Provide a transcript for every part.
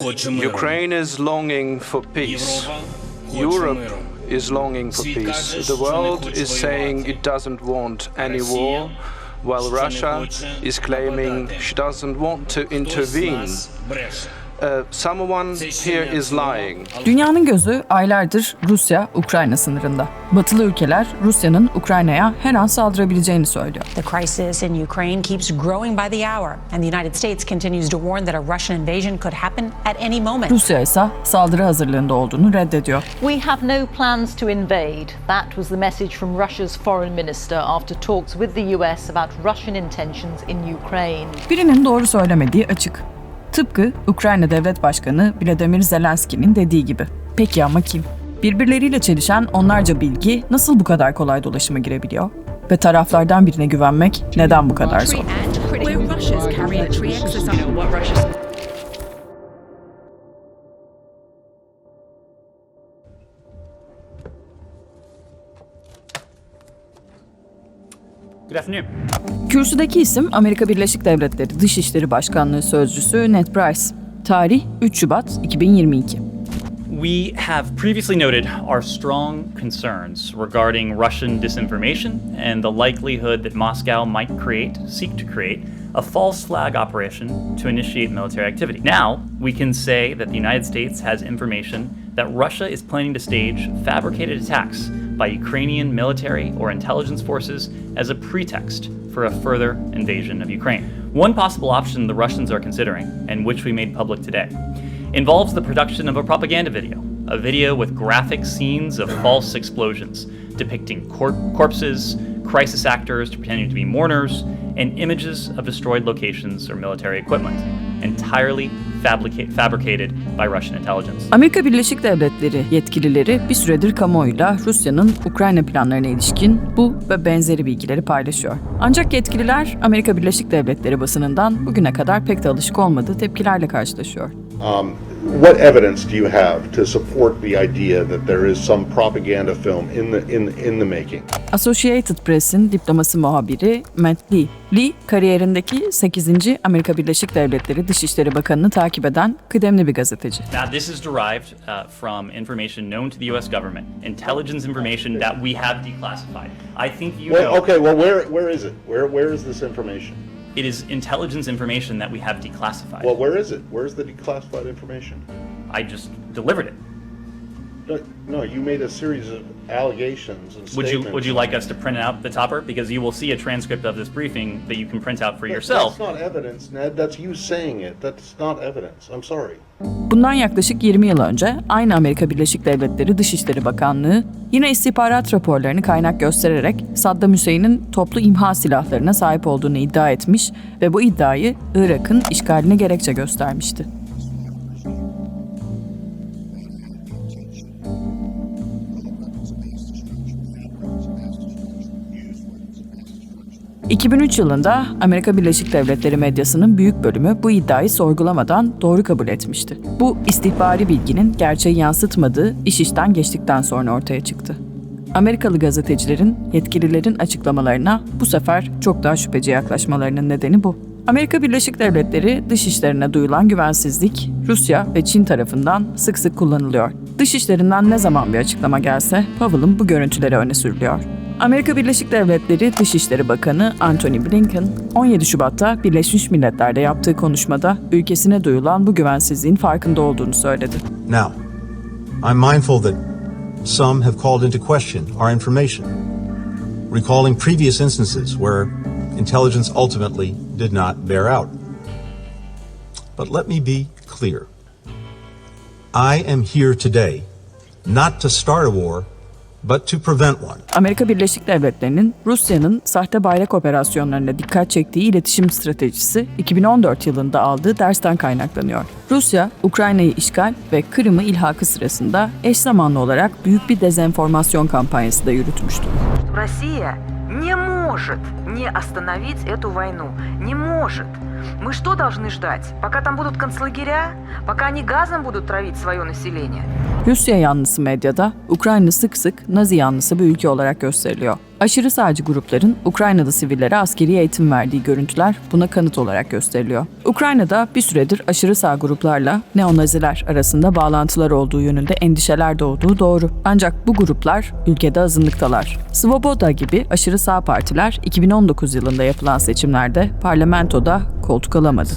Ukraine is longing for peace. Europe is longing for peace. The world is saying it doesn't want any war, while Russia is claiming she doesn't want to intervene. Dünyanın gözü aylardır Rusya-Ukrayna sınırında. Batılı ülkeler Rusya'nın Ukrayna'ya her an saldırabileceğini söylüyor. The crisis in Ukraine keeps growing by the hour and the United States continues to warn that a Russian invasion could happen at any moment. Rusya ise saldırı hazırlığında olduğunu reddediyor. We have no plans to invade. That was the message from Russia's foreign minister after talks with the US about Russian intentions in Ukraine. Birinin doğru söylemediği açık. Tıpkı Ukrayna Devlet Başkanı Vladimir Zelenski'nin dediği gibi. Peki ama kim? Birbirleriyle çelişen onlarca bilgi nasıl bu kadar kolay dolaşıma girebiliyor? Ve taraflardan birine güvenmek neden bu kadar zor? Good afternoon. Kürsüdeki isim Amerika Birleşik Devletleri Dışişleri Başkanlığı Sözcüsü Ned Price. Tarih 3 Şubat 2022. We have previously noted our strong concerns regarding Russian disinformation and the likelihood that Moscow might create, seek to create, a false flag operation to initiate military activity. Now, we can say that the United States has information that Russia is planning to stage fabricated attacks by Ukrainian military or intelligence forces as a pretext for a further invasion of Ukraine. One possible option the Russians are considering, and which we made public today, involves the production of a propaganda video, a video with graphic scenes of false explosions depicting cor- corpses, crisis actors pretending to be mourners, and images of destroyed locations or military equipment, entirely fabricate- fabricated by Russian intelligence. Amerika Birleşik Devletleri yetkilileri bir süredir kamuoyuyla Rusya'nın Ukrayna planlarına ilişkin bu ve benzeri bilgileri paylaşıyor. Ancak yetkililer Amerika Birleşik Devletleri basınından bugüne kadar pek de alışık olmadığı tepkilerle karşılaşıyor. Um, what evidence do you have to support the idea that there is some propaganda film in the in in the making? Associated Press'in diplomasi muhabiri Matt Lee. Lee, kariyerindeki 8. Amerika Birleşik Devletleri Dışişleri Bakanı'nı takip eden kıdemli bir gazeteci. Now, this is derived uh, from information known to the U.S. government, intelligence information that we have declassified. I think you Well, know okay. Well, where where is it? Where where is this information? It is intelligence information that we have declassified. Well, where is it? Where's the declassified information? I just delivered it. No, no, you made a series of allegations and Would you statements. would you like us to print out the topper because you will see a transcript of this briefing that you can print out for That- yourself. That's not evidence, Ned. That's you saying it. That's not evidence. I'm sorry. Bundan yaklaşık 20 yıl önce aynı Amerika Birleşik Devletleri Dışişleri Bakanlığı yine istihbarat raporlarını kaynak göstererek Saddam Hüseyin'in toplu imha silahlarına sahip olduğunu iddia etmiş ve bu iddiayı Irak'ın işgaline gerekçe göstermişti. ...2003 yılında Amerika Birleşik Devletleri medyasının büyük bölümü bu iddiayı sorgulamadan doğru kabul etmişti. Bu istihbari bilginin gerçeği yansıtmadığı iş işten geçtikten sonra ortaya çıktı. Amerikalı gazetecilerin, yetkililerin açıklamalarına bu sefer çok daha şüpheci yaklaşmalarının nedeni bu. Amerika Birleşik Devletleri dışişlerine duyulan güvensizlik Rusya ve Çin tarafından sık sık kullanılıyor. Dışişlerinden ne zaman bir açıklama gelse Powell'ın bu görüntüleri öne sürülüyor. Amerika Birleşik Devletleri Dışişleri Bakanı Antony Blinken 17 Şubat'ta Birleşmiş Milletler'de yaptığı konuşmada ülkesine duyulan bu güvensizliğin farkında olduğunu söyledi. Now, I'm mindful that some have called into question our information, recalling previous instances where intelligence ultimately did not bear out. But let me be clear. I am here today not to start a war, but to prevent one. Amerika Birleşik Devletleri'nin Rusya'nın sahte bayrak operasyonlarına dikkat çektiği iletişim stratejisi 2014 yılında aldığı dersten kaynaklanıyor. Rusya, Ukrayna'yı işgal ve Kırım'ı ilhakı sırasında eş zamanlı olarak büyük bir dezenformasyon kampanyası da yürütmüştü. Россия не может не остановить эту войну. Не может. Мы что должны ждать? Пока там будут концлагеря? Пока они газом будут травить свое население? Rusya yanlısı medyada Ukrayna sık sık Nazi yanlısı bir ülke olarak gösteriliyor. Aşırı sağcı grupların Ukraynalı sivillere askeri eğitim verdiği görüntüler buna kanıt olarak gösteriliyor. Ukrayna'da bir süredir aşırı sağ gruplarla neonaziler arasında bağlantılar olduğu yönünde endişeler doğduğu doğru. Ancak bu gruplar ülkede azınlıktalar. Svoboda gibi aşırı sağ partiler 2019 yılında yapılan seçimlerde parlamentoda koltuk alamadı.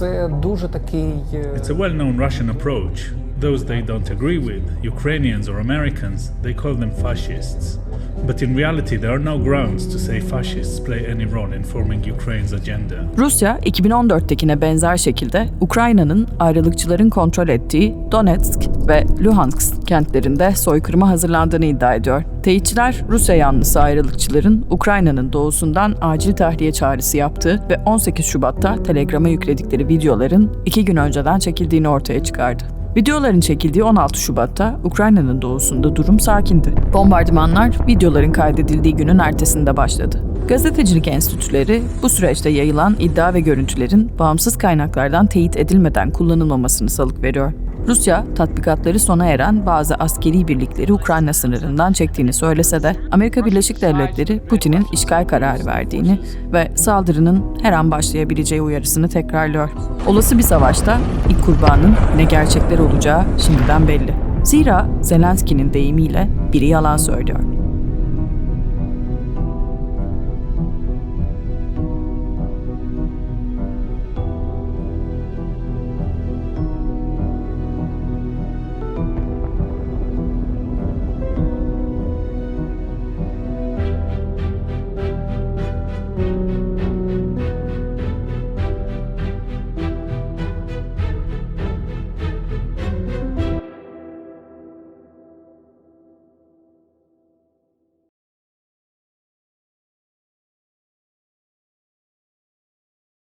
It's a well-known Russian approach. Those they don't agree with, Ukrainians or Americans, they call them fascists. But in reality, there are no grounds to say fascists play any role in forming Ukraine's agenda. Rusya 2014'tekine benzer şekilde Ukrayna'nın ayrılıkçıların kontrol ettiği Donetsk ve Luhansk kentlerinde soykırıma hazırlandığını iddia ediyor. Teyitçiler Rusya yanlısı ayrılıkçıların Ukrayna'nın doğusundan acil tahliye çağrısı yaptığı ve 18 Şubat'ta Telegram'a yükledikleri videoların iki gün önceden çekildiğini ortaya çıkardı. Videoların çekildiği 16 Şubat'ta Ukrayna'nın doğusunda durum sakindi. Bombardımanlar videoların kaydedildiği günün ertesinde başladı. Gazetecilik enstitüleri bu süreçte yayılan iddia ve görüntülerin bağımsız kaynaklardan teyit edilmeden kullanılmamasını salık veriyor. Rusya, tatbikatları sona eren bazı askeri birlikleri Ukrayna sınırından çektiğini söylese de Amerika Birleşik Devletleri Putin'in işgal kararı verdiğini ve saldırının her an başlayabileceği uyarısını tekrarlıyor. Olası bir savaşta ilk kurbanın ne gerçekler olacağı şimdiden belli. Zira Zelenski'nin deyimiyle biri yalan söylüyor.